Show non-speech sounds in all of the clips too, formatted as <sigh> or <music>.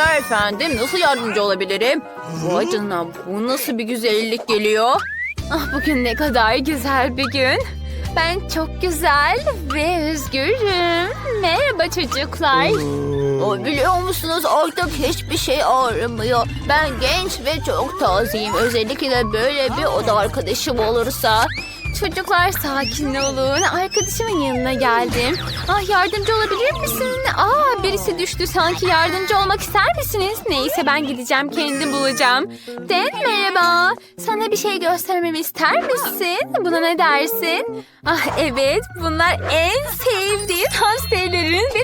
Teşekkürler efendim. Nasıl yardımcı olabilirim? Vay canına bu nasıl bir güzellik geliyor? Ah bugün ne kadar güzel bir gün. Ben çok güzel ve özgürüm. Merhaba çocuklar. O biliyor musunuz artık hiçbir şey ağrımıyor. Ben genç ve çok tazeyim. Özellikle böyle bir oda arkadaşım olursa. Çocuklar sakin olun. Arkadaşımın yanına geldim. Ah yardımcı olabilir misin? Aa birisi düştü sanki yardımcı olmak ister misiniz? Neyse ben gideceğim kendim bulacağım. Den merhaba. Sana bir şey göstermemi ister misin? Buna ne dersin? Ah evet bunlar en sevdiğim hamsterlerin ve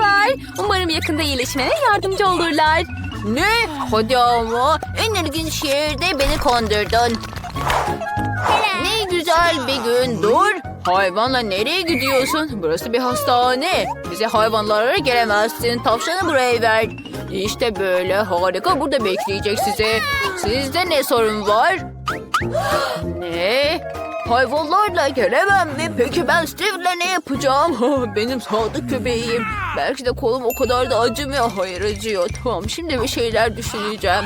var. Umarım yakında iyileşmene yardımcı olurlar. Ne? Hadi ama en ilginç şehirde beni kandırdın. Ne Hayvanla nereye gidiyorsun? Burası bir hastane. Bize hayvanlara gelemezsin. Tavşanı buraya ver. İşte böyle harika burada bekleyecek sizi. Sizde ne sorun var? <gasps> ne? Hayvanlarla gelemem mi? Peki ben Steve'le ne yapacağım? <laughs> Benim sadık köpeğim. Belki de kolum o kadar da acımıyor. Hayır acıyor. Tamam şimdi bir şeyler düşüneceğim.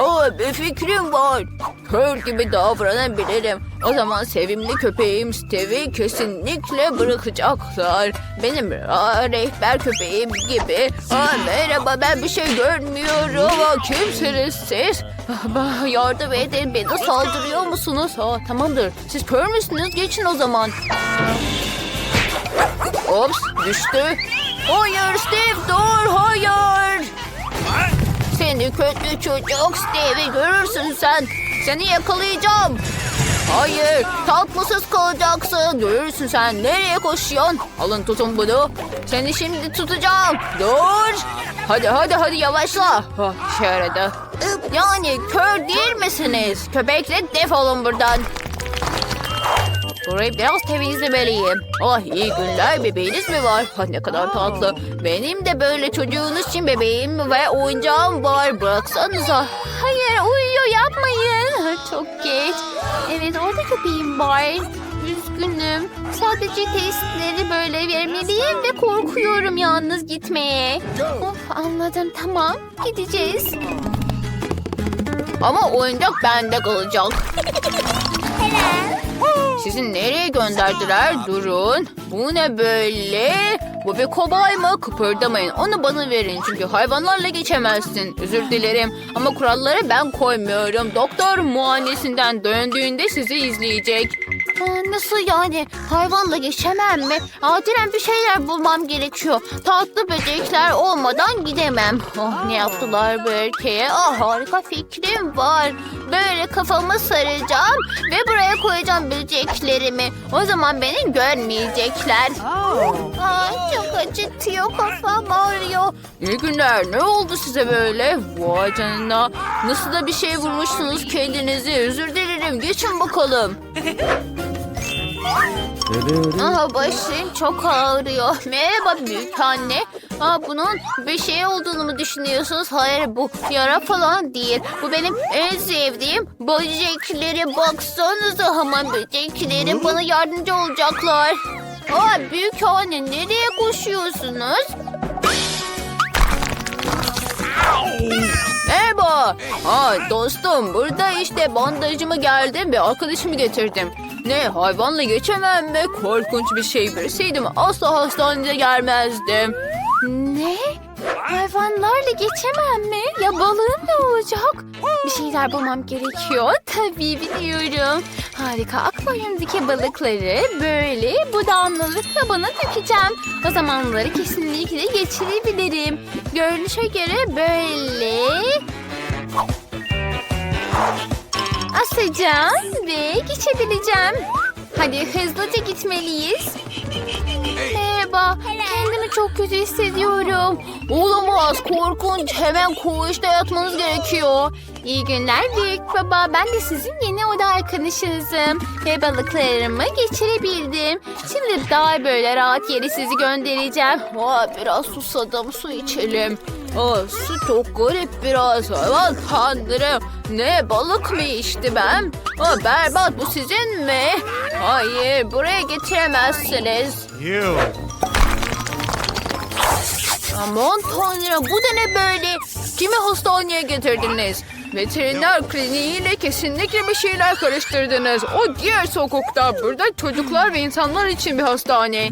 Aa bir fikrim var. Kör gibi davranabilirim. O zaman sevimli köpeğim Steve'i kesinlikle bırakacaklar. Benim aa, rehber köpeğim gibi. Aa, merhaba ben bir şey görmüyorum. Aa, kimsiniz siz? Ah, bah, Yardım edin beni saldırıyor musunuz? Aa, tamamdır siz kör müsünüz? Geçin o zaman. Ops düştü. Hayır Steve dur hayır. Seni kötü çocuk Steve'i görürsün sen. Seni yakalayacağım. Hayır tatlısız kalacaksın. Görürsün sen nereye koşuyorsun? Alın tutun bunu. Seni şimdi tutacağım. Dur. Hadi hadi hadi yavaşla. Oh, yaradı. Yani kör değil misiniz? Köpekle defolun buradan. Burayı biraz temizlemeliyim. Ah iyi günler bebeğiniz mi var? Ha, ne kadar tatlı. Benim de böyle çocuğunuz için bebeğim ve oyuncağım var. Bıraksanıza. Hayır yapmayın. Çok geç. Evet orada köpeğim var. Üzgünüm. Sadece testleri böyle vermeliyim ve korkuyorum yalnız gitmeye. Of anladım tamam gideceğiz. Ama oyuncak bende kalacak. Sizi nereye gönderdiler? Durun. Bu ne böyle? Bu bir kobay mı? Kıpırdamayın. Onu bana verin. Çünkü hayvanlarla geçemezsin. Özür dilerim. Ama kuralları ben koymuyorum. Doktor muayenesinden döndüğünde sizi izleyecek. Aa, nasıl yani? Hayvanla geçemem mi? Acilen bir şeyler bulmam gerekiyor. Tatlı böcekler olmadan gidemem. Oh, ne yaptılar bu erkeğe? Ah, harika fikrim var. Böyle kafamı saracağım ve buraya koyacağım böceklerimi. O zaman beni görmeyecekler. Ay, çok acıtıyor kafam ağrıyor. İyi günler. Ne oldu size böyle? Vay canına. Nasıl da bir şey vurmuşsunuz kendinizi. Özür dilerim. Geçin bakalım. <laughs> Aha başım çok ağrıyor. Merhaba büyük anne. Aa, bunun bir şey olduğunu mu düşünüyorsunuz? Hayır bu yara falan değil. Bu benim en sevdiğim böcekleri. Baksanıza hamam böcekleri bana yardımcı olacaklar. Aa, büyük anne nereye koşuyorsunuz? Merhaba. Aa, dostum burada işte bandajımı geldim ve arkadaşımı getirdim. Ne hayvanla geçemem mi? Korkunç bir şey bilseydim asla hastaneye gelmezdim. Ne? Hayvanlarla geçemem mi? Ya balığım ne olacak? Bir şeyler bulmam gerekiyor. Tabii biliyorum. Harika. Akvaryumdaki balıkları böyle bu damlalık kabına dökeceğim. O zaman onları kesinlikle geçirebilirim. Görünüşe göre böyle asacağım ve geçebileceğim. Hadi hızlıca gitmeliyiz. Merhaba. Kendimi çok kötü hissediyorum. Olamaz korkunç hemen koğuşta yatmanız gerekiyor. İyi günler büyük baba. Ben de sizin yeni oda arkadaşınızım. Ve balıklarımı geçirebildim. Şimdi daha böyle rahat yere sizi göndereceğim. Aa, biraz susadım su içelim. Aa, su çok garip biraz. Aman tanrım. Ne balık mı içti ben? Aa, berbat bu sizin mi? Hayır buraya getiremezsiniz. You. Aman tanrım bu da ne böyle? kimi hastaneye getirdiniz? Veteriner kliniğiyle kesinlikle bir şeyler karıştırdınız. O diğer sokakta. Burada çocuklar ve insanlar için bir hastane.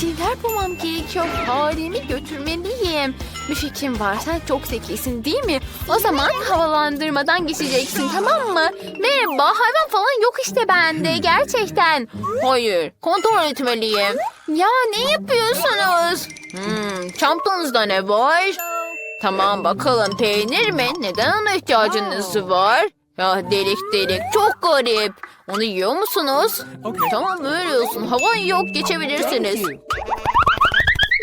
Şeyler bulmam gerekiyor. Faremi götürmeliyim. Bir fikrim var. Sen çok zekisin değil mi? O zaman havalandırmadan geçeceksin tamam mı? Merhaba hayvan falan yok işte bende gerçekten. Hayır, kontrol etmeliyim. Ya ne yapıyorsunuz? Hmm, çantanızda ne var? Tamam bakalım peynir mi? Neden ona ihtiyacınız var? Ya delik delik çok garip. Onu yiyor musunuz? Tamam öyle olsun. Havan yok geçebilirsiniz.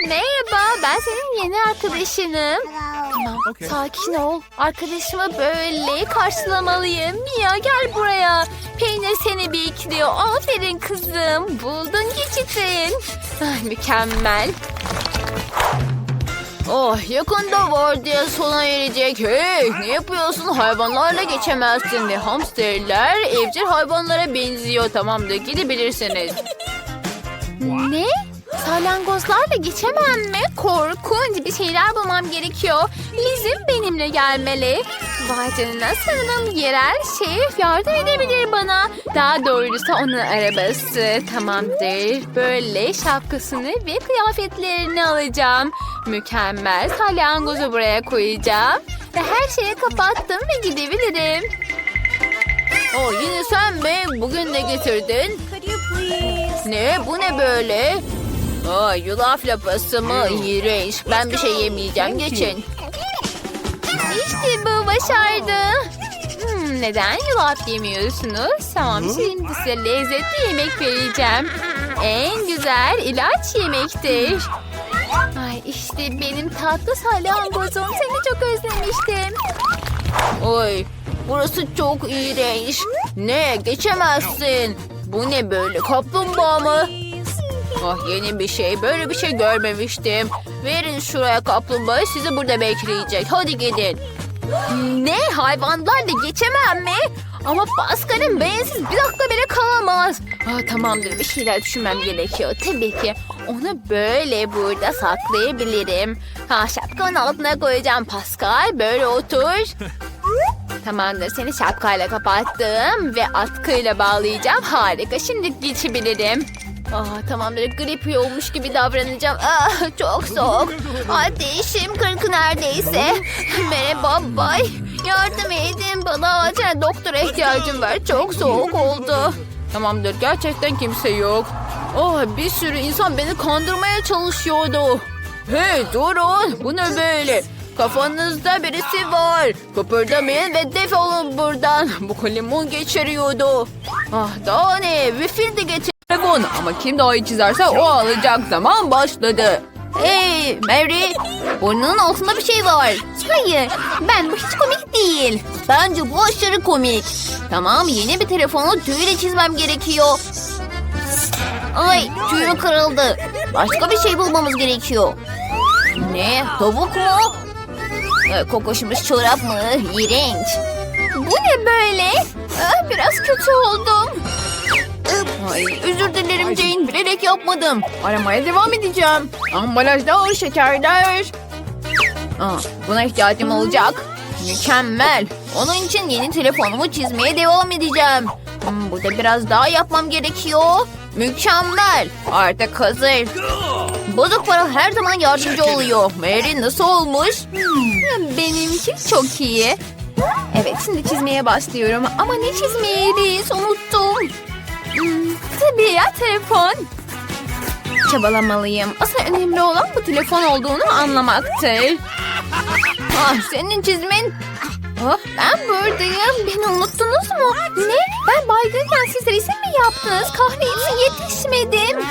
Merhaba ben senin yeni arkadaşınım. Tamam sakin ol. Arkadaşımı böyle karşılamalıyım. Mia gel buraya. Peynir seni bekliyor. Aferin kızım. Buldun geçitin. Ah, mükemmel. Oh yakında var diye sona erecek. Hey ne yapıyorsun? Hayvanlarla geçemezsin. Ve hamsterler evcil hayvanlara benziyor. Tamamdır gidebilirsiniz. Ne? Salyangozlarla geçemem mi? Korkunç bir şeyler bulmam gerekiyor. Lizim benimle gelmeli. Vay canına sanırım yerel şef yardım edebilir bana. Daha doğrusu onun arabası. Tamamdır. Böyle şapkasını ve kıyafetlerini alacağım. Mükemmel. Salyangozu buraya koyacağım. Ve her şeyi kapattım ve gidebilirim. Oh yine sen mi? Bugün ne getirdin? Ne? Bu ne böyle? Aa, yulaf lapası mı? İğrenç. Ben bir şey yemeyeceğim. Geçin. İşte bu başardı. Hmm, neden yulaf yemiyorsunuz? Tamam şimdi size lezzetli yemek vereceğim. En güzel ilaç yemektir. Ay işte benim tatlı salyangozum. Seni çok özlemiştim. Oy burası çok iğrenç. Ne? Geçemezsin. Bu ne böyle? Kaplumbağa mı? Ah yeni bir şey. Böyle bir şey görmemiştim. Verin şuraya kaplumbağa. Sizi burada bekleyecek. Hadi gidin. Ne? Hayvanlarla geçemem mi? Ama Pascal'in beyinsiz bir dakika bile kalamaz. Ah, tamamdır bir şeyler düşünmem gerekiyor. Tabii ki onu böyle burada saklayabilirim. Ha şapkanın altına koyacağım Pascal. Böyle otur. <laughs> Tamamdır seni şapkayla kapattım ve atkıyla bağlayacağım. Harika şimdi geçebilirim. Ah, tamamdır grip olmuş gibi davranacağım. Ah, çok soğuk. Ateşim kırk neredeyse. Merhaba bay. Yardım edin bana acil doktora ihtiyacım var. Çok soğuk oldu. Tamamdır. Gerçekten kimse yok. Oh bir sürü insan beni kandırmaya çalışıyordu. Hey durun. Bu ne böyle? Kafanızda birisi var. Kıpırdamayın ve defolun buradan. Bu kalemun geçiriyordu. Ah daha ne? Wifi de getir. Telefon ama kim daha iyi çizerse o alacak zaman başladı. Hey Mary, burnunun altında bir şey var. Hayır ben bu hiç komik değil. Bence bu aşırı komik. Tamam yeni bir telefonu tüyle çizmem gerekiyor. Ay tüyüm kırıldı. Başka bir şey bulmamız gerekiyor. Ne tavuk mu? Ee, kokoşmuş çorap mı? İğrenç. Bu ne böyle? Ah, biraz kötü oldum. Ay, özür dilerim Jane bilerek yapmadım. Aramaya devam edeceğim. Ambalajda şekerler. Aa, buna ihtiyacım olacak. Mükemmel. Onun için yeni telefonumu çizmeye devam edeceğim. Hmm, burada biraz daha yapmam gerekiyor. Mükemmel. Artık hazır. Bozuk para her zaman yardımcı oluyor. Mary nasıl olmuş? Benimki çok iyi. Evet şimdi çizmeye başlıyorum. Ama ne çizmeliyiz unuttum. Tabii ya telefon. Çabalamalıyım. Asıl önemli olan bu telefon olduğunu anlamaktır. Ah, senin çizmin Ah, ben buradayım. Beni unuttunuz mu? Ne? Ben baygınken siz resim mi yaptınız? Kahretsin yetişmedim.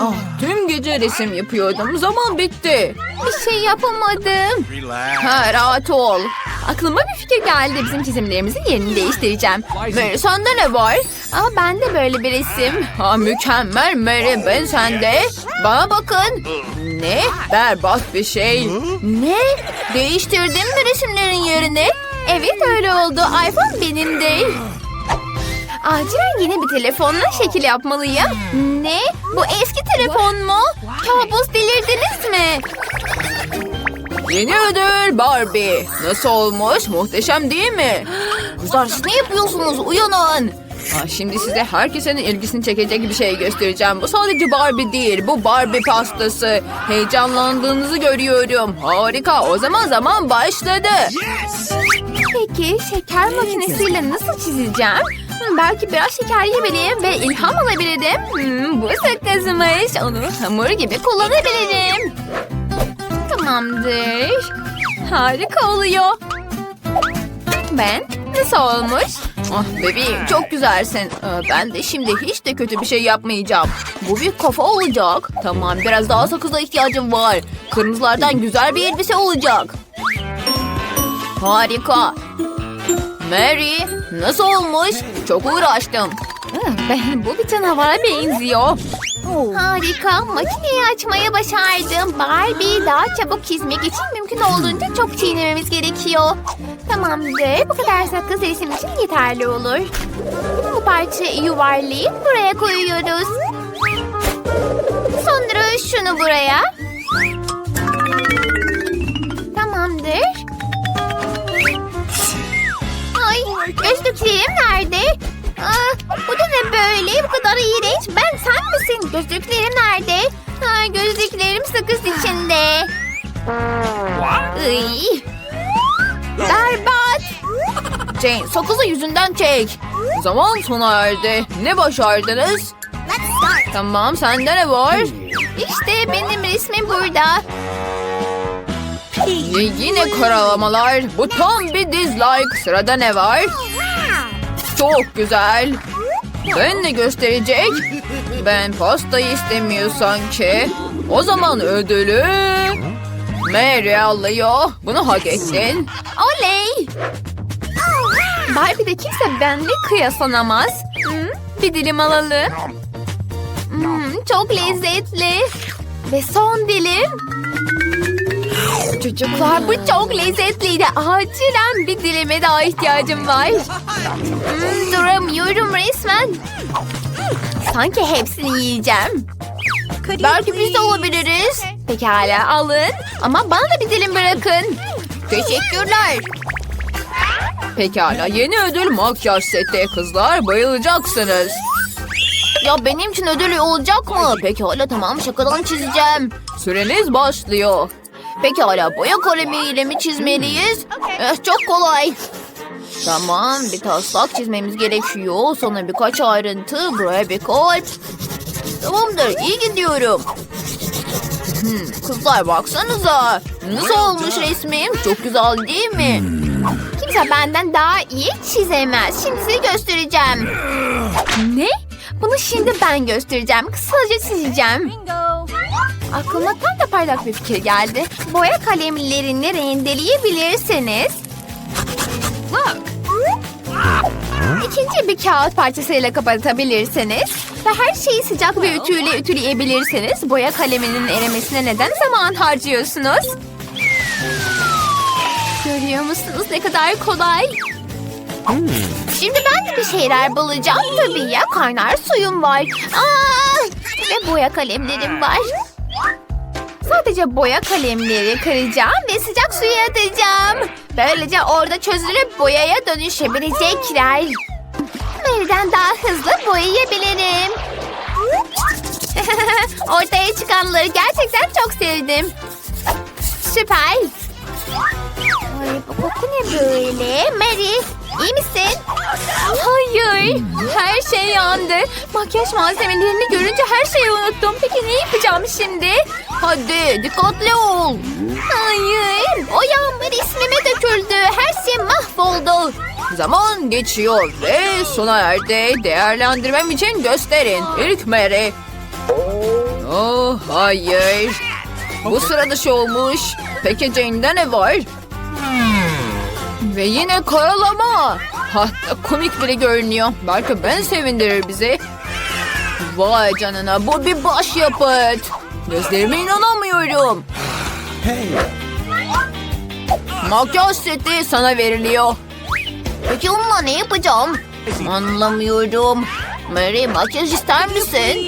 Ah, tüm gece resim yapıyordum. Zaman bitti. Bir şey yapamadım. Relax. Ha, rahat ol. Aklıma bir fikir geldi. Bizim çizimlerimizin yerini değiştireceğim. Mary sende ne var? Ama bende böyle bir resim. Ha, mükemmel Mary ben sende. Bana bakın. Ne? Berbat bir şey. Ne? Değiştirdin mi resimlerin yerini? Evet öyle oldu. iPhone benim değil. Acilen yeni bir telefonla şekil yapmalıyım. Ne? Bu eski telefon mu? Kabus delirdiniz mi? Yeni ödül Barbie. Nasıl olmuş? Muhteşem değil mi? Kızlar siz ne yapıyorsunuz? Uyanın. Ah, şimdi size herkesin ilgisini çekecek bir şey göstereceğim. Bu sadece Barbie değil. Bu Barbie pastası. Heyecanlandığınızı görüyorum. Harika. O zaman zaman başladı. Peki şeker makinesiyle nasıl çizeceğim? Hmm, belki biraz şeker yemeliyim ve ilham alabilirim. Hmm, bu sakızmış. Onu hamur gibi kullanabilirim. Tamamdır. Harika oluyor. Ben nasıl olmuş? Ah bebeğim çok güzelsin. Ee, Ben de şimdi hiç de kötü bir şey yapmayacağım. Bu bir kafa olacak. Tamam biraz daha sakıza ihtiyacım var. Kırmızılardan güzel bir elbise olacak. Harika. Mary nasıl olmuş? Çok uğraştım. Ben bu bir canavara benziyor. Harika. Makineyi açmaya başardım. Barbie daha çabuk çizmek için mümkün olduğunca çok çiğnememiz gerekiyor. Tamamdır. Bu kadar sakız resim için yeterli olur. Bu parçayı yuvarlayıp buraya koyuyoruz. Sonra şunu buraya. Tamamdır. Ay gözlüklerim nerede? Aa, bu da ne böyle? Kadar iğrenç. Ben sen misin? Gözlüklerim nerede? Ha, gözlüklerim sakız içinde. Iy. Berbat. Jane sakızı yüzünden çek. Zaman sona erdi. Ne başardınız? Tamam sende ne var? İşte benim resmim burada. Y- yine karalamalar. Bu tam bir dislike. Sırada ne var? Çok güzel. Ben ne gösterecek? Ben pastayı istemiyorsan ki. O zaman ödülü... Mary alıyor. Bunu hak ettin. Oley. Barbie'de kimse benimle kıyaslanamaz. Hmm, bir dilim alalım. Hmm, çok lezzetli. Ve son dilim. Çocuklar bu çok lezzetliydi. Acilen bir dilime daha ihtiyacım var. Hmm, duramıyorum resmen. Sanki hepsini yiyeceğim. Belki biz de olabiliriz. Pekala alın. Ama bana da bir dilim bırakın. Teşekkürler. Pekala yeni ödül makyaj seti. Kızlar bayılacaksınız. Ya benim için ödül olacak mı? Pekala tamam şakadan çizeceğim. Süreniz başlıyor. Pekala boya kalemiyle mi çizmeliyiz? Eh, çok kolay. Tamam bir taslak çizmemiz gerekiyor. Sonra birkaç ayrıntı. Buraya bir kalp. Tamamdır iyi gidiyorum. Hmm, kızlar baksanıza. Nasıl olmuş resmim? Çok güzel değil mi? Kimse benden daha iyi çizemez. Şimdi size göstereceğim. Ne? Bunu şimdi ben göstereceğim. Kısaca çizeceğim. Aklıma tam da parlak bir fikir geldi. Boya kalemlerini rendeleyebilirsiniz. İkinci bir kağıt parçasıyla kapatabilirsiniz. Ve her şeyi sıcak bir ütüyle ütüleyebilirsiniz. Boya kaleminin erimesine neden zaman harcıyorsunuz? Görüyor musunuz ne kadar kolay? Şimdi ben de bir şeyler bulacağım tabii ya. Kaynar suyum var. Aa! Ve boya kalemlerim var. Sadece boya kalemleri kıracağım ve sıcak suya atacağım. Böylece orada çözülüp boyaya dönüşebilecekler. Mary'den daha hızlı boyayabilirim. <laughs> Ortaya çıkanları gerçekten çok sevdim. Süper. Ay bu koku ne böyle? Mary iyi misin? Hayır. Her şey yandı. Makyaj malzemelerini görünce her şeyi unuttum. Peki ne yapacağım şimdi? Hadi dikkatli ol. Hayır. O yağmur ismime döküldü. Her şey mahvoldu. Zaman geçiyor ve sona erdi. Değerlendirmem için gösterin. İlk Mary. Oh hayır. Bu sıra dışı olmuş. Peki Jane'de ne var? Ve yine karalama. Hatta komik biri görünüyor. Belki ben sevindirir bizi. Vay canına bu bir başyapıt. Gözlerime inanamıyorum. Makyaj seti sana veriliyor. Peki onunla ne yapacağım? Anlamıyorum. Mary makyaj ister misin?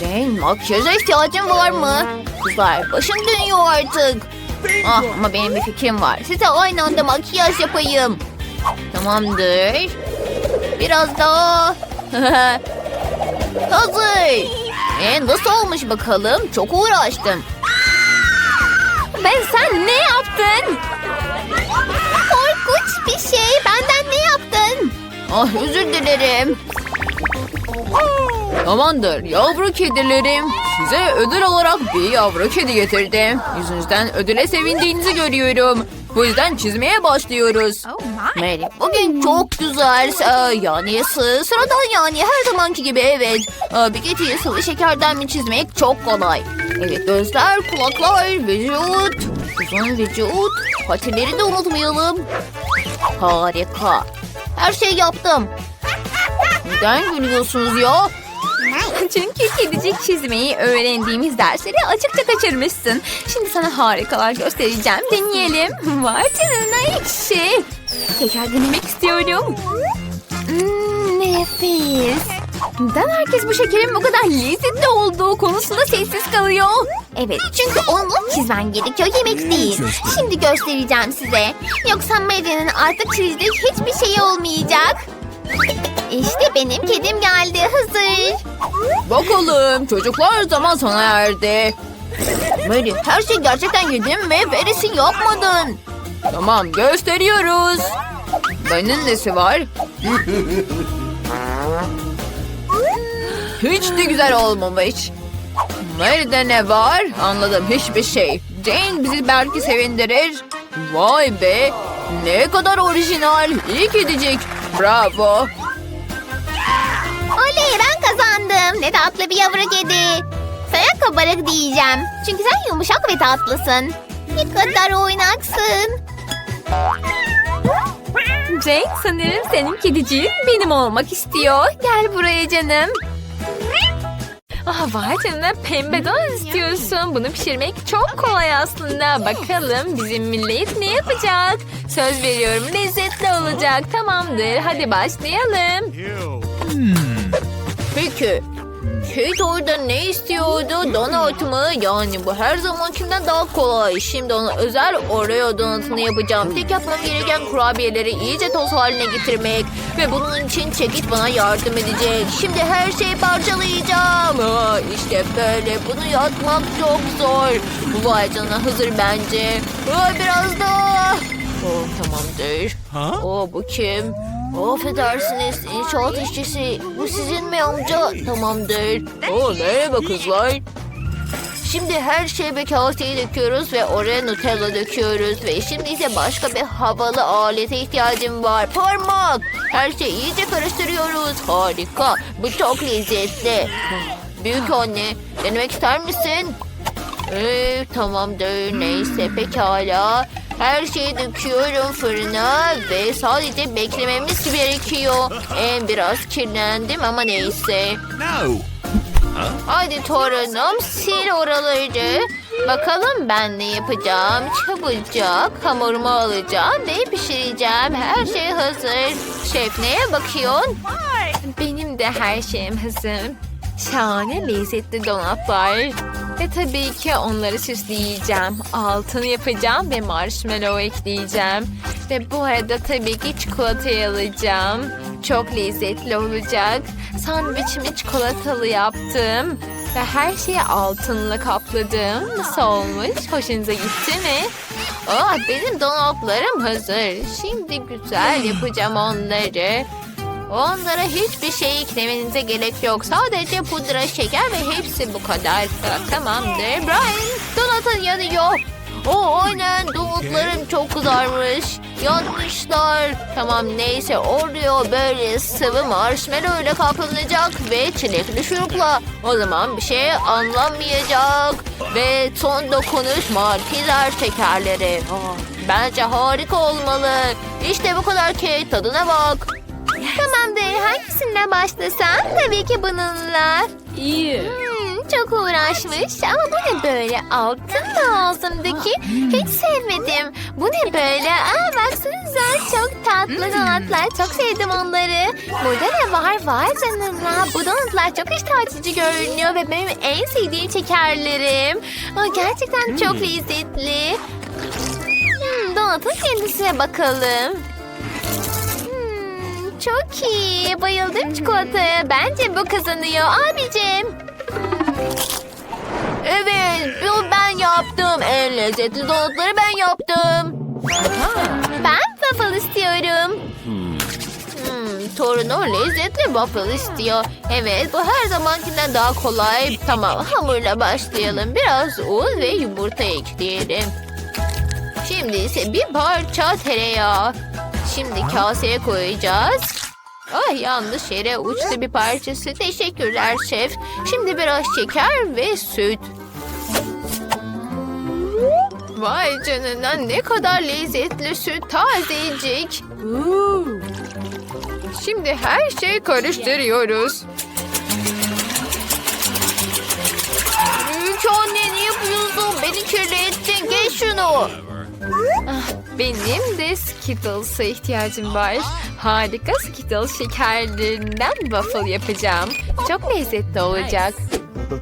Jane makyaja ihtiyacın var mı? Kızlar başım dönüyor artık. Ah ama benim bir fikrim var. Size aynı anda makyaj yapayım. Tamamdır. Biraz daha. <laughs> Hazır. E, nasıl olmuş bakalım? Çok uğraştım. Ben sen ne yaptın? Korkunç bir şey. Benden ne yaptın? Ah özür dilerim. Tamamdır yavru kedilerim. Size ödül olarak bir yavru kedi getirdim. Yüzünüzden ödüle sevindiğinizi görüyorum. Bu yüzden çizmeye başlıyoruz. Mary bugün çok güzel. Ee, yani sı- sıradan yani her zamanki gibi evet. Ee, bir kediyi sıvı şekerden mi çizmek çok kolay. Evet gözler, kulaklar, vücut, uzun vücut. Patileri de unutmayalım. Harika. Her şeyi yaptım. Neden gülüyorsunuz ya? <laughs> Çünkü kedicik çizmeyi öğrendiğimiz dersleri açıkça kaçırmışsın. Şimdi sana harikalar göstereceğim. Deneyelim. <laughs> Vay canına ekşi. Tekrar denemek istiyorum. Hmm, nefis. Neden herkes bu şekerin bu kadar lezzetli olduğu konusunda sessiz kalıyor? Evet çünkü onu çizmen gerekiyor yemek değil. Şimdi göstereceğim size. Yoksa Mary'nin artık çizdiği hiçbir şey olmayacak. İşte benim kedim geldi hazır. Bakalım çocuklar zaman sona erdi. Mary her şey gerçekten yedin mi? Veresin yapmadın. Tamam gösteriyoruz. Benim nesi var? Hiç de güzel olmamış. Mary'de ne var? Anladım hiçbir şey. Jane bizi belki sevindirir. Vay be. Ne kadar orijinal. İyi kedicik. Bravo. Oley ben kazandım. Ne tatlı bir yavru kedi. Sana kabarık diyeceğim. Çünkü sen yumuşak ve tatlısın. Ne kadar oynaksın. Jane sanırım senin kediciğin benim olmak istiyor. Gel buraya canım. Ah vay canına pembe don istiyorsun. Bunu pişirmek çok kolay aslında. Bakalım bizim millet ne yapacak? Söz veriyorum lezzetli olacak. Tamamdır hadi başlayalım. Peki. Kate orada ne istiyordu? Donut mı? Yani bu her zamankinden daha kolay. Şimdi ona özel Oreo donutunu yapacağım. Tek yapmam gereken kurabiyeleri iyice toz haline getirmek. Ve bunun için çekiç bana yardım edecek. Şimdi her şeyi parçalayacağım. Ha, işte böyle. Bunu yapmak çok zor. Bu vay canına hazır bence. Ha, biraz daha. Oh, tamamdır. O bu kim? Affedersiniz inşaat işçisi. Bu sizin mi amca? Tamamdır. Oo, merhaba kızlar. Şimdi her şeyi bir kaseye döküyoruz ve oraya Nutella döküyoruz. Ve şimdi ise başka bir havalı alete ihtiyacım var. Parmak. Her şeyi iyice karıştırıyoruz. Harika. Bu çok lezzetli. Büyük anne denemek ister misin? Ee, tamamdır. Neyse pekala. Her şeyi döküyorum fırına ve sadece beklememiz gerekiyor. Ee, biraz kirlendim ama neyse. No. Hadi torunum sil oraları. Bakalım ben ne yapacağım. Çabucak hamurumu alacağım ve pişireceğim. Her şey hazır. Şef neye bakıyorsun? Benim de her şeyim hazır. Şahane lezzetli donatlar. Ve tabii ki onları süsleyeceğim. Altını yapacağım ve marshmallow ekleyeceğim. Ve bu arada tabii ki çikolatayı alacağım. Çok lezzetli olacak. Sandviçimi çikolatalı yaptım. Ve her şeyi altınla kapladım. Nasıl olmuş? Hoşunuza gitti mi? Aa, benim donatlarım hazır. Şimdi güzel yapacağım onları. Onlara hiçbir şey eklemenize gerek yok. Sadece pudra, şeker ve hepsi bu kadar. Tamamdır. Brian, donatın yanıyor. O aynen donutlarım çok kızarmış. Yanmışlar. Tamam neyse Oreo böyle sıvı marshmallow ile kaplanacak ve çilekli şurupla. O zaman bir şey anlamayacak. Ve son dokunuş markizer şekerleri. Aa, bence harika olmalı. İşte bu kadar Kate tadına bak. Tamamdır. Hangisinden başlasam? Tabii ki bununla. Hmm, çok uğraşmış ama bu ne böyle altın da ağzımdaki hiç sevmedim. Bu ne böyle? Aa baksanıza çok tatlı donatlar. Çok sevdim onları. Burada ne var? Var canına. Bu donatlar çok iştah açıcı görünüyor ve benim en sevdiğim şekerlerim. Aa, gerçekten çok lezzetli. Hmm, donatın kendisine bakalım. Çok iyi. Bayıldım çikolataya. Bence bu kazanıyor abicim. Evet, bunu ben yaptım. En lezzetli donutları ben yaptım. Ben waffle istiyorum. Hmm, torunu lezzetli waffle istiyor. Evet, bu her zamankinden daha kolay. Tamam, hamurla başlayalım. Biraz un ve yumurta ekleyelim. Şimdi ise bir parça tereyağı. Şimdi kaseye koyacağız. Ah yanlış yere uçtu bir parçası. Teşekkürler şef. Şimdi biraz şeker ve süt. Vay canına ne kadar lezzetli süt tazecik. Şimdi her şeyi karıştırıyoruz. Büyük anne ne yapıyorsun? Beni kirlettin. Geç şunu. Ah, Benim de Skittles'a ihtiyacım var. Harika Skittles şekerlerinden waffle yapacağım. Çok lezzetli olacak.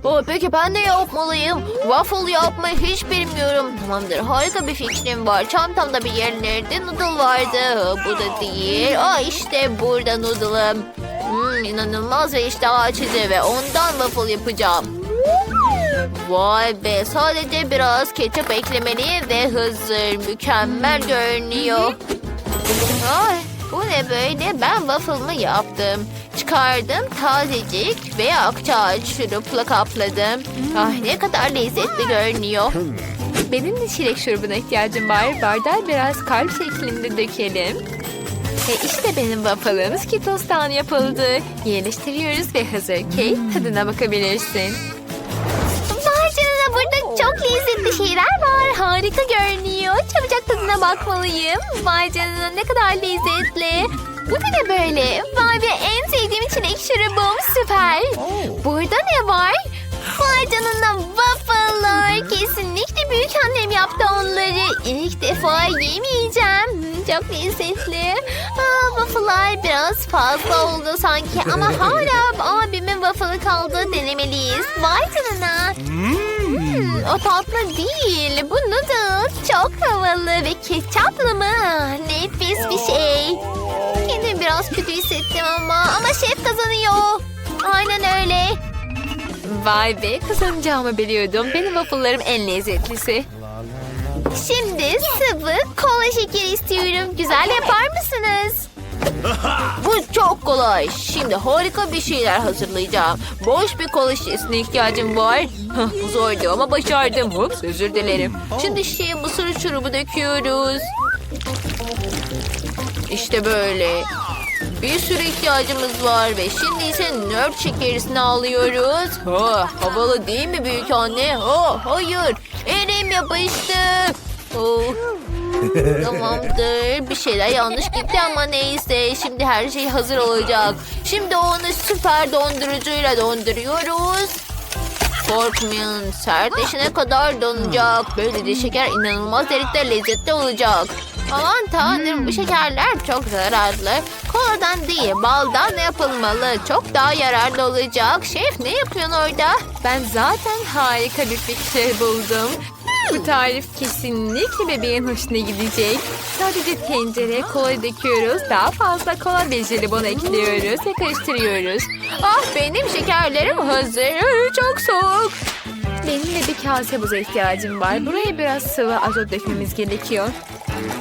Oh, peki ben de yapmalıyım. Waffle yapmayı hiç bilmiyorum. Tamamdır harika bir fikrim var. Çantamda bir yerlerde noodle vardı. Bu da değil. Aa işte burada noodle'ım. Hmm, inanılmaz ve iştah açıcı ve ondan waffle yapacağım. Vay be sadece biraz ketçap eklemeliyim ve hazır. Mükemmel görünüyor. Ay, bu ne böyle? Ben waffle'ımı yaptım. Çıkardım tazecik ve akçaağaç şurupla kapladım. Ah ne kadar lezzetli görünüyor. Benim de çilek şurubuna ihtiyacım var. Bardağı biraz kalp şeklinde dökelim. Ve işte benim waffle'ım Skittles'tan yapıldı. Yerleştiriyoruz ve hazır. Kate tadına bakabilirsin. Burada çok lezzetli şeyler var. Harika görünüyor. Çabucak tadına bakmalıyım. Vay canına ne kadar lezzetli. Bu da ne böyle? Vay be en sevdiğim çilek şurubum süper. Burada ne var? Vay canına waffle'lar. Kesinlikle büyük annem yaptı onları. İlk defa yemeyeceğim. Hmm, Çok lezzetli. Aa, waffle'lar biraz fazla oldu sanki ama <laughs> hala abimin waffle'ı kaldı denemeliyiz. Vay canına. Hmm, o tatlı değil. Bu noodle çok havalı ve ketçaplı mı? Nefis bir şey. Kendimi biraz kötü hissettim ama ama şef kazanıyor. Aynen öyle. Vay be kazanacağımı biliyordum. Benim waffle'larım en lezzetlisi. Şimdi sıvı kola şekeri istiyorum. Güzel yapar mısınız? Bu çok kolay. Şimdi harika bir şeyler hazırlayacağım. Boş bir kola şişesine ihtiyacım var. Zordu ama başardım. Ups, özür dilerim. Şimdi şişeye mısır şurubu döküyoruz. İşte böyle. Bir sürü ihtiyacımız var ve şimdi ise nört şekerisini alıyoruz. Ha, havalı değil mi büyük anne? Ha, hayır. Elim yapıştı. Oh. Tamamdır. Bir şeyler yanlış gitti ama neyse. Şimdi her şey hazır olacak. Şimdi onu süper dondurucuyla donduruyoruz. Korkmayın. Sertleşene kadar donacak. Böylece şeker inanılmaz derecede lezzetli olacak. Aman tanrım bu şekerler çok zararlı. Koladan değil baldan yapılmalı. Çok daha yararlı olacak. Şef ne yapıyorsun orada? Ben zaten harika bir fikir buldum. Bu tarif kesinlikle bebeğin hoşuna gidecek. Sadece tencereye kola döküyoruz. Daha fazla kola ve jelibon ekliyoruz ve karıştırıyoruz. Ah benim şekerlerim hazır. Çok soğuk. Benim de bir kase buza ihtiyacım var. Buraya biraz sıvı azot dökmemiz gerekiyor.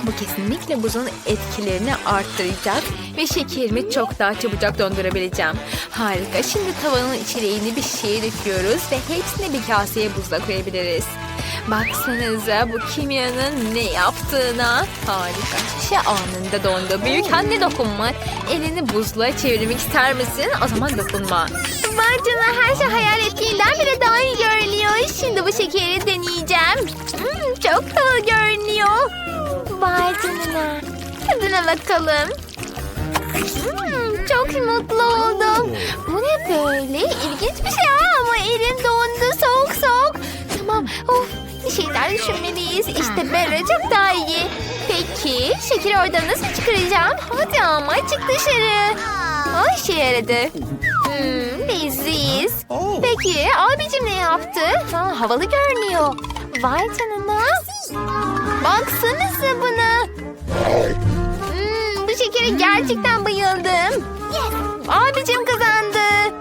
Bu kesinlikle buzun etkilerini arttıracak ve şekerimi çok daha çabucak dondurabileceğim. Harika. Şimdi tavanın içeriğini bir şeye döküyoruz ve hepsini bir kaseye buzla koyabiliriz. Baksanıza bu kimyanın ne yaptığına. Harika. Şişe anında dondu. Büyük anne dokunma. Elini buzluğa çevirmek ister misin? O zaman dokunma. Vay canına her şey hayal ettiğinden bile daha iyi görünüyor. Şimdi bu şekeri deneyeceğim. Hmm, çok havalı görünüyor. Vay canına. Tadına bakalım. Hmm, çok mutlu oldum. Bu ne böyle? İlginç bir şey ama elim dondu soğuk soğuk. Tamam of bir şeyler düşünmeliyiz. İşte böyle çok daha iyi. Peki şekeri oradan nasıl çıkaracağım? Hadi ama çık dışarı. O işe yaradı. Hmm, leziz. Peki abicim ne yaptı? Ha, havalı görünüyor. Vay canına. Baksanıza buna. Hmm, bu şekere gerçekten bayıldım. Abicim kazandı.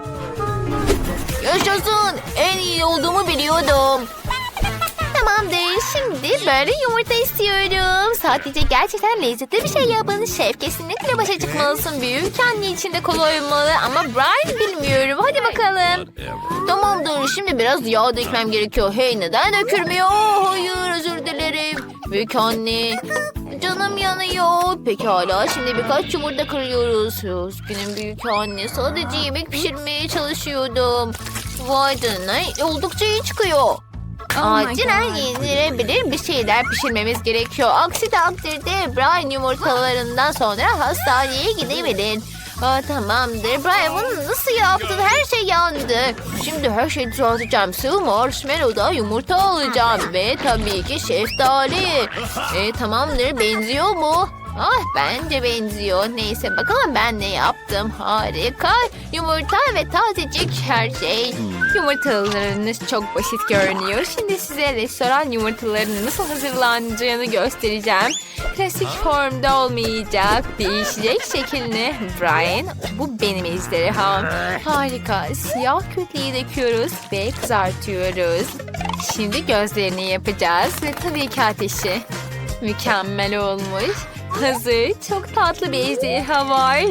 Yaşasın. En iyi olduğumu biliyordum. Tamamdır. Şimdi böyle yumurta istiyorum. Sadece gerçekten lezzetli bir şey yapın. Şef kesinlikle başa çıkmalısın. Büyük anne için de kolay olmalı. Ama Brian bilmiyorum. Hadi bakalım. Tamamdır. Şimdi biraz yağ dökmem gerekiyor. Hey neden dökülmüyor? Oh, hayır özür dilerim. Büyük anne. Canım yanıyor. Pekala şimdi birkaç yumurta kırıyoruz. Üzgünüm büyük anne. Sadece yemek pişirmeye çalışıyordum. Vay canına oldukça iyi çıkıyor. Oh Acilen yenilebilir bir şeyler pişirmemiz gerekiyor. Aksi takdirde Brian yumurtalarından sonra hastaneye gidebilir. Aa, tamamdır. Brian bunu nasıl yaptın? Her şey yandı. Şimdi her şeyi düzelteceğim. Sıvı marshmallow'da yumurta alacağım. Ve tabii ki şeftali. E, tamamdır. Benziyor mu? Ah bence benziyor. Neyse bakalım ben ne yaptım. Harika. Yumurta ve tazecik her şey. Yumurtalarınız çok basit görünüyor. Şimdi size restoran yumurtalarının nasıl hazırlanacağını göstereceğim. Klasik formda olmayacak. Değişecek şeklini. Brian, bu benim ejderham. Harika. Siyah kütleyi döküyoruz ve kızartıyoruz. Şimdi gözlerini yapacağız ve tabii ki ateşi. Mükemmel olmuş. Hazır. Çok tatlı bir ejderha var.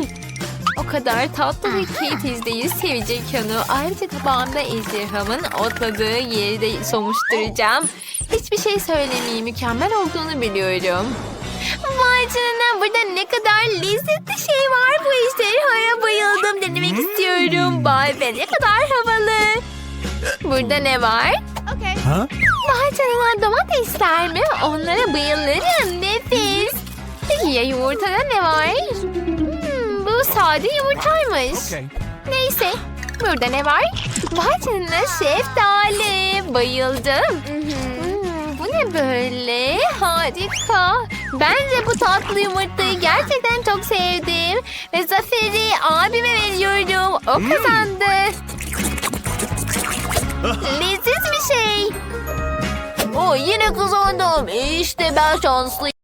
O kadar tatlı ve Kate izleyici sevecek onu. Ayrıca tabağımda ejderhamın otladığı yeri de somuşturacağım. Hiçbir şey söylemeyeyim. Mükemmel olduğunu biliyorum. Vay canına burada ne kadar lezzetli şey var. Bu ejderhaya bayıldım denemek istiyorum. Vay be ne kadar havalı. Burada ne var? Vay canına domatesler mi? Onlara bayılırım. Nefis. Peki ya yumurtada ne var? Hmm, bu sade yumurtaymış. Neyse. Burada ne var? Vay canına şeftali. Bayıldım. Hmm, bu ne böyle? Harika. Bence bu tatlı yumurtayı gerçekten çok sevdim. Ve zaferi abime veriyorum. O kazandı. Leziz bir şey. O yine kazandım. İşte ben şanslıyım.